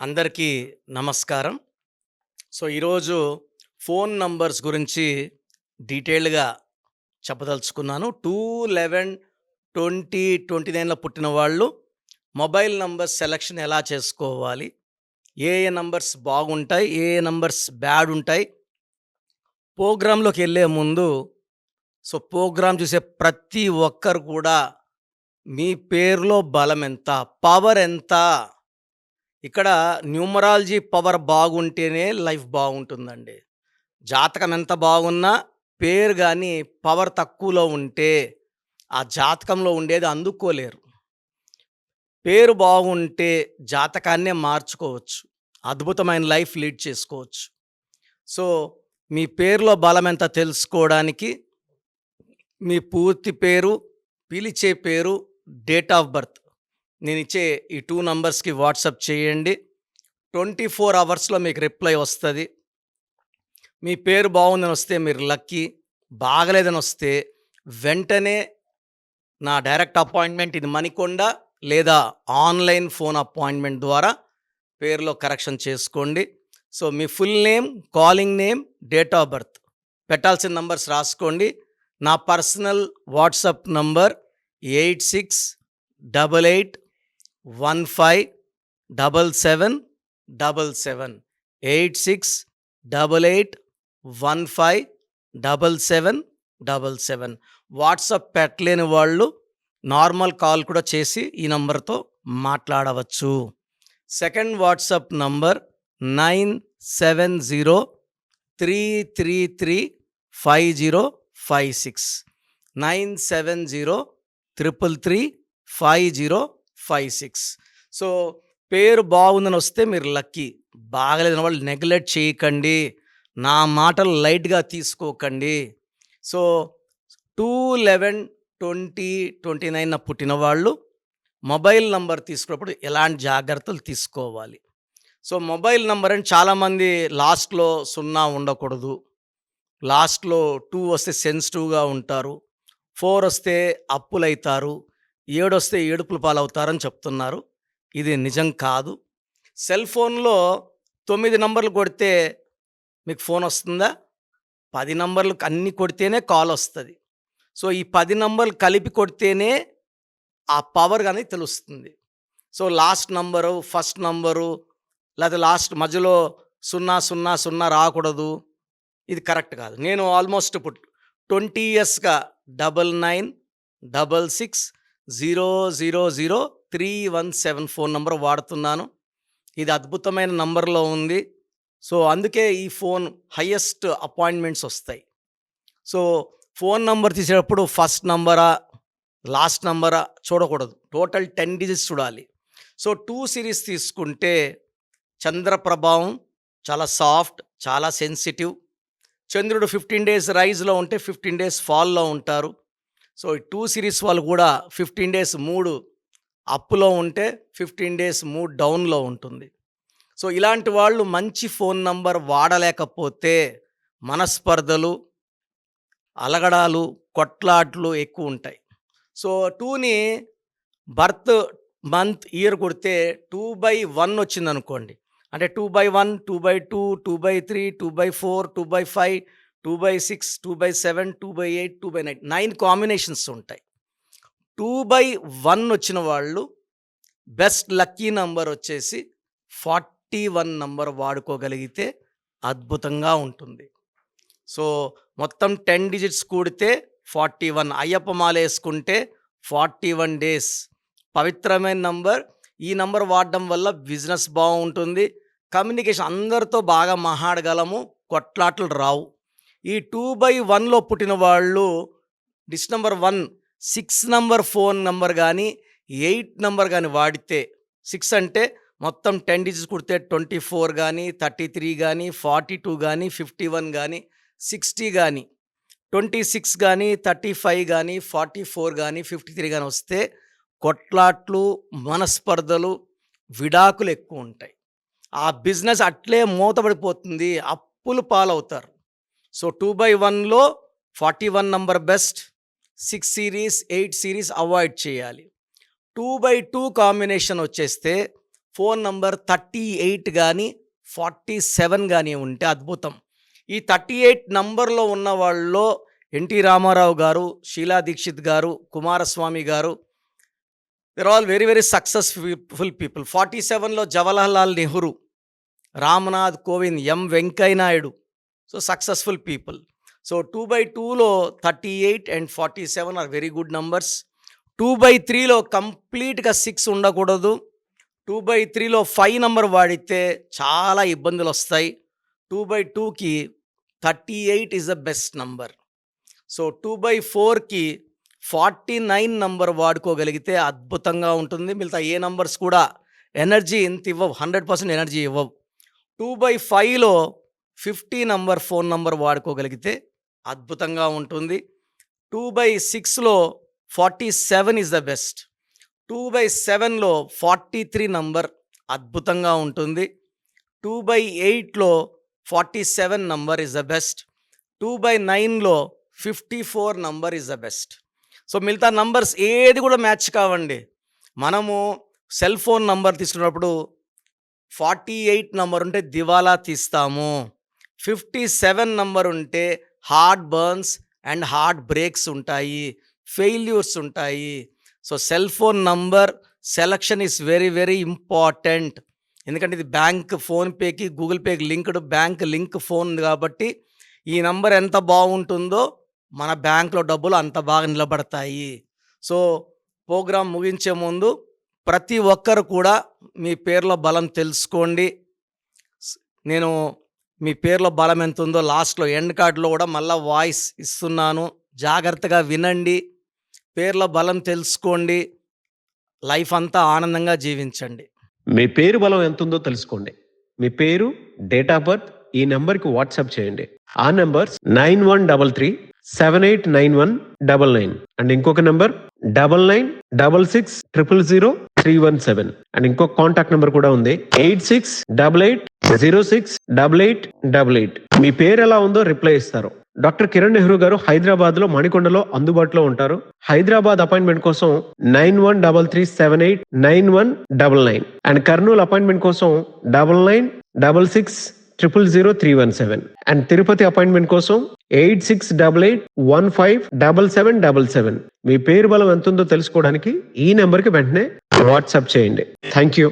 అందరికీ నమస్కారం. సో ఈరోజు ఫోన్ నంబర్స్ గురించి డీటెయిల్గా చెప్పదలుచుకున్నాను. టూ లెవెన్ ట్వంటీ ట్వంటీ నైన్లో పుట్టిన వాళ్ళు మొబైల్ నంబర్ సెలక్షన్ ఎలా చేసుకోవాలి? ఏ ఏ నంబర్స్ బాగుంటాయి? ఏ ఏ నంబర్స్ బ్యాడ్ ఉంటాయి? ప్రోగ్రాంలోకి వెళ్ళే ముందు సో ప్రోగ్రామ్ చూసే ప్రతి ఒక్కరు కూడా మీ పేరులో బలం ఎంత? పవర్ ఎంత? ఇక్కడ న్యూమరాలజీ పవర్ బాగుంటేనే లైఫ్ బాగుంటుందండి. జాతకం ఎంత బాగున్నా పేరు కానీ పవర్ తక్కువలో ఉంటే ఆ జాతకంలో ఉండేది అందుకోలేరు. పేరు బాగుంటే జాతకాన్నే మార్చుకోవచ్చు. అద్భుతమైన లైఫ్ లీడ్ చేసుకోవచ్చు. సో మీ పేరులో బలం ఎంత తెలుసుకోవడానికి మీ పూర్తి పేరు పిలిచే పేరు డేట్ ఆఫ్ బర్త్. నేను ఇచ్చే ఈ టూ నంబర్స్కి వాట్సప్ చేయండి. ట్వంటీ ఫోర్ అవర్స్లో మీకు రిప్లై వస్తుంది. మీ పేరు బాగుందని వస్తే మీరు లక్కీ బాగలేదని వస్తే వెంటనే నా డైరెక్ట్ అపాయింట్మెంట్ ఇది మణికొండ లేదా ఆన్లైన్ ఫోన్ అపాయింట్మెంట్ ద్వారా పేరులో కరెక్షన్ చేసుకోండి. So me full name calling name date of birth పెట్టాల్సిన నంబర్స్ రాసుకోండి. నా personal WhatsApp number eight six double eight one five double seven double seven eight six double eight one five double seven double seven WhatsApp పెట్టలేని వాళ్ళు normal call కూడా చేసి ఈ నంబర్తో మాట్లాడవచ్చు. Second WhatsApp number nine seven zero three three three five zero five six nine seven zero triple three five zero five six. So పేరు బాగుందని వస్తే మీరు లక్కీ. బాగలేదని వాళ్ళు నెగ్లెక్ట్ చేయకండి. నా మాటలు లైట్గా తీసుకోకండి. So two eleven twenty twenty nine పుట్టిన వాళ్ళు మొబైల్ నంబర్ తీసుకున్నప్పుడు ఎలాంటి జాగ్రత్తలు తీసుకోవాలి? సో మొబైల్ నంబర్ అని చాలామంది లాస్ట్లో సున్నా ఉండకూడదు. లాస్ట్లో టూ వస్తే సెన్సిటివ్గా ఉంటారు. ఫోర్ వస్తే అప్పులైతారు. ఏడొస్తే ఏడుపులు ఏడుపుల పాలవుతారని చెప్తున్నారు. ఇది నిజం కాదు. సెల్ ఫోన్లో తొమ్మిది నంబర్లు కొడితే మీకు ఫోన్ వస్తుందా? పది నంబర్లు అన్ని కొడితేనే కాల్ వస్తుంది. సో ఈ పది నంబర్లు కలిపి కొడితేనే ఆ పవర్ అనేది తెలుస్తుంది. So last number first number లేకపోతే లాస్ట్ మధ్యలో సున్నా సున్నా సున్నా రాకూడదు. ఇది కరెక్ట్ కాదు. నేను ఆల్మోస్ట్ ఇప్పుడు ట్వంటీ ఇయర్స్గా double nine double six zero zero zero three one seven phone number వాడుతున్నాను. ఇది అద్భుతమైన నంబర్లో ఉంది. సో అందుకే ఈ ఫోన్ హయ్యెస్ట్ అపాయింట్మెంట్స్ వస్తాయి. సో ఫోన్ నంబర్ తీసేటప్పుడు ఫస్ట్ నంబరా లాస్ట్ నంబరా చూడకూడదు. టోటల్ టెన్ డిజిట్స్ చూడాలి. సో టూ సిరీస్ తీసుకుంటే చంద్ర ప్రభావం చాలా సాఫ్ట్ చాలా సెన్సిటివ్. చంద్రుడు ఫిఫ్టీన్ డేస్ రైజ్లో ఉంటే ఫిఫ్టీన్ డేస్ ఫాల్లో ఉంటారు. సో ఈ టూ సిరీస్ వాళ్ళు కూడా ఫిఫ్టీన్ డేస్ మూడు అప్లో ఉంటే ఫిఫ్టీన్ డేస్ మూడు డౌన్లో ఉంటుంది. సో ఇలాంటి వాళ్ళు మంచి ఫోన్ నంబర్ వాడలేకపోతే మనస్పర్ధలు అలగడాలు కొట్లాట్లు ఎక్కువ ఉంటాయి. సో టూని బర్త్ మంత్ ఇయర్ కొడితే టూ బై వన్ వచ్చింది అనుకోండి అంటే two by one two by two two by three two by four two by five two by six two by seven two by eight two by nine. Nine combinations ఉంటాయి. Two by one వచ్చిన వాళ్ళు best lucky number వచ్చేసి forty one number వాడుకోగలిగితే అద్భుతంగా ఉంటుంది. So మొత్తం ten digits కూడితే forty one. Ayyappa మాల వేసుకుంటే ఫార్టీ వన్ డేస్. పవిత్రమైన నంబర్. ఈ నంబర్ వాడడం వల్ల బిజినెస్ బాగుంటుంది. కమ్యూనికేషన్ అందరితో బాగా మహాడగలము. కొట్లాట్లు రావు. ఈ టూ బై వన్లో పుట్టిన వాళ్ళు dish number one six number phone number కానీ ఎయిట్ నంబర్ కానీ వాడితే సిక్స్ అంటే మొత్తం టెన్ డిజిట్స్ కుడితే ట్వంటీ ఫోర్ కానీ థర్టీ త్రీ కానీ ఫార్టీ టూ కానీ ఫిఫ్టీ వన్ కానీ సిక్స్టీ కానీ ట్వంటీ సిక్స్ కానీ థర్టీ ఫైవ్ కానీ ఫార్టీ ఫోర్ కానీ ఫిఫ్టీ త్రీ కానీ వస్తే కొట్లాట్లు మనస్పర్ధలు విడాకులు ఎక్కువ ఉంటాయి. ఆ బిజినెస్ అట్లే మూతపడిపోతుంది అప్పులు పాలవుతారు. సో టూ బై వన్లో forty one number best. Six series eight series avoid చేయాలి. టూ బై టూ కాంబినేషన్ వచ్చేస్తే ఫోన్ నంబర్ థర్టీ ఎయిట్ కానీ ఫార్టీ సెవెన్ కానీ ఉంటే అద్భుతం. ఈ థర్టీ ఎయిట్ నంబర్లో ఉన్న వాళ్ళలో ఎన్టీ రామారావు గారు Sheela Dikshit garu Kumaraswamy garu there all very very successful people forty సెవెన్లో Jawaharlal Nehru Ramnath Kovind M Venkaiah Naidu so successful people so two by టూలో thirty eight and forty seven are very good numbers two by త్రీలో కంప్లీట్గా six ఉండకూడదు. Two by త్రీలో five number వాడితే చాలా ఇబ్బందులు వస్తాయి. టూ బై టూకి thirty eight is the best number so two by ఫోర్కి ఫార్టీ నైన్ నంబర్ వాడుకోగలిగితే అద్భుతంగా ఉంటుంది. మిగతా ఏ నంబర్స్ కూడా ఎనర్జీ ఇంత ఇవ్వవు. హండ్రెడ్ పర్సెంట్ ఎనర్జీ ఇవ్వవు. టూ బై ఫైవ్లో ఫిఫ్టీ నంబర్ ఫోన్ నంబర్ వాడుకోగలిగితే అద్భుతంగా ఉంటుంది. టూ బై సిక్స్లో forty seven is the best. Two by సెవెన్లో ఫార్టీ త్రీ నంబర్ అద్భుతంగా ఉంటుంది. టూ బై ఎయిట్లో forty seven number is the best. Two by నైన్లో fifty four number is the best. So మిగతా నంబర్స్ ఏది కూడా మ్యాచ్ కావండి. మనము సెల్ ఫోన్ నంబర్ తీసుకున్నప్పుడు ఫార్టీ ఎయిట్ నంబర్ ఉంటే దివాలా తీస్తాము. ఫిఫ్టీ సెవెన్ నంబర్ ఉంటే heart burns and heart breaks ఉంటాయి ఫెయిల్యూర్స్ ఉంటాయి. So cell phone number selection is very very important. ఎందుకంటే ఇది బ్యాంక్ ఫోన్పేకి గూగుల్ పేకి లింక్డ్ బ్యాంక్ లింక్ ఫోన్ కాబట్టి ఈ నంబర్ ఎంత బాగుంటుందో మన బ్యాంక్లో డబ్బులు అంత బాగా నిలబడతాయి. సో ప్రోగ్రాం ముగించే ముందు ప్రతి ఒక్కరు కూడా మీ పేర్లో బలం తెలుసుకోండి. నేను మీ పేర్లో బలం ఎంత ఉందో లాస్ట్లో ఎండ్ కార్డులో కూడా మళ్ళీ వాయిస్ ఇస్తున్నాను. జాగ్రత్తగా వినండి. పేర్ల బలం తెలుసుకోండి. లైఫ్ అంతా ఆనందంగా జీవించండి. మీ పేరు బలం ఎంత ఉందో తెలుసుకోండి. మీ పేరు డేట్ ఆఫ్ బర్త్ ఈ నెంబర్కి వాట్సాప్ చేయండి. ఆ number nine one double three seven eight nine one double nine. And ఇంకొక number double nine double six triple zero three one seven. And ఇంకొక కాంటాక్ట్ నెంబర్ కూడా ఉంది. Eight six double eight zero six double eight double eight. మీ పేరు ఎలా ఉందో reply ఇస్తారు. Doctor Kiran Nehru గారు హైదరాబాద్లో మణికొండలో అందుబాటులో ఉంటారు. హైదరాబాద్ అపాయింట్మెంట్ కోసం nine one double three seven eight nine one double nine. And Kurnool appointment కోసం double nine double six triple zero three one seven. And Tirupati appointment కోసం eight six double eight one five double seven double seven. మీ పేరు బలం ఎంత ఉందో తెలుసుకోవడానికి ఈ నెంబర్కి వెంటనే వాట్సాప్ చేయండి. Thank you.